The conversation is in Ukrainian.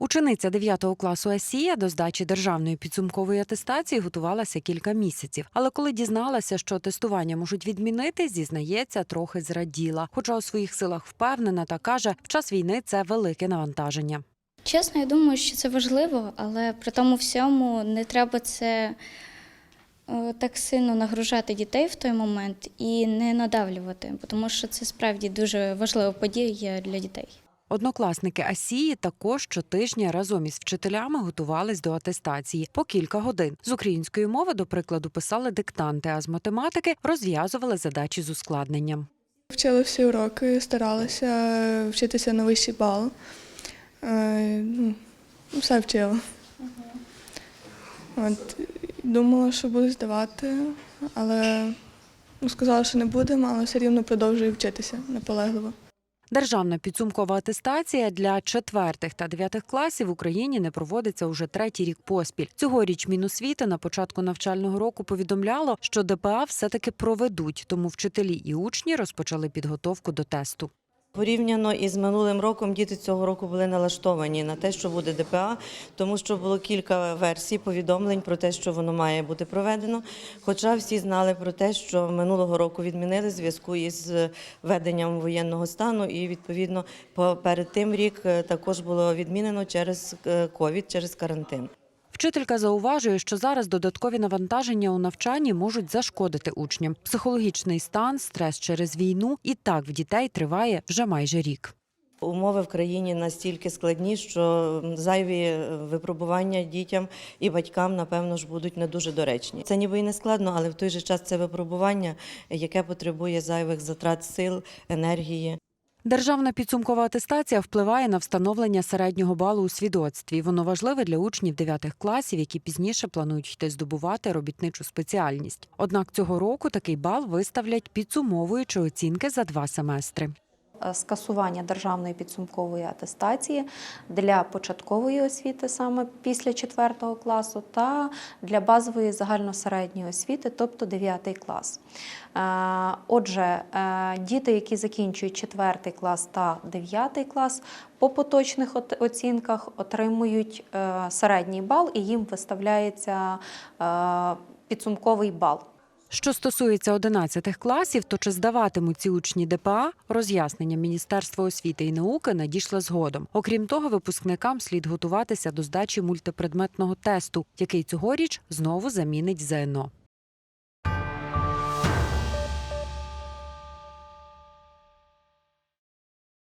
Учениця 9 класу Асія до здачі державної підсумкової атестації готувалася кілька місяців. Але коли дізналася, що тестування можуть відмінити, зізнається, трохи зраділа. Хоча у своїх силах впевнена та каже, в час війни це велике навантаження. Чесно, я думаю, що це важливо, але при тому всьому не треба це е, так сильно нагружати дітей в той момент і не надавлювати, тому що це справді дуже важлива подія для дітей. Однокласники Асії також щотижня разом із вчителями готувались до атестації по кілька годин. З української мови, до прикладу, писали диктанти, а з математики розв'язували задачі з ускладненням. Вчила всі уроки, старалася вчитися на вищий бал. Е, ну, Все вчила. От, думала, що буду здавати, але ну, сказала, що не будемо, але все рівно продовжую вчитися наполегливо. Державна підсумкова атестація для четвертих та дев'ятих класів в Україні не проводиться уже третій рік поспіль. Цьогоріч Міносвіти на початку навчального року повідомляло, що ДПА все-таки проведуть, тому вчителі і учні розпочали підготовку до тесту. Порівняно із минулим роком діти цього року були налаштовані на те, що буде ДПА, тому що було кілька версій повідомлень про те, що воно має бути проведено. Хоча всі знали про те, що минулого року відмінили зв'язку із введенням воєнного стану, і відповідно по- перед тим рік е, також було відмінено через е, ковід, через карантин. Вчителька зауважує, що зараз додаткові навантаження у навчанні можуть зашкодити учням. Психологічний стан, стрес через війну і так в дітей триває вже майже рік. Умови в країні настільки складні, що зайві е, випробування дітям і батькам, напевно ж, будуть не дуже доречні. Це ніби і не складно, але в той же час це випробування, яке потребує зайвих затрат сил, енергії. Державна підсумкова атестація впливає на встановлення середнього балу у свідоцтві. Воно важливе для учнів 9 класів, які пізніше планують йти здобувати робітничу спеціальність. Однак цього року такий бал виставлять підсумовуючи оцінки за два семестри. Е, скасування державної підсумкової атестації для початкової освіти саме після 4 класу та для базової загальносередньої освіти, тобто 9 клас. Е, Отже, е, діти, які закінчують 4 клас та 9 клас, по поточних оцінках отримують середній бал і їм виставляється підсумковий бал. Що стосується 11 класів, то чи здаватимуть ці учні ДПА, роз'яснення Міністерства освіти і науки надійшло згодом. Окрім того, випускникам слід готуватися до здачі мультипредметного тесту, який цьогоріч знову замінить ЗНО.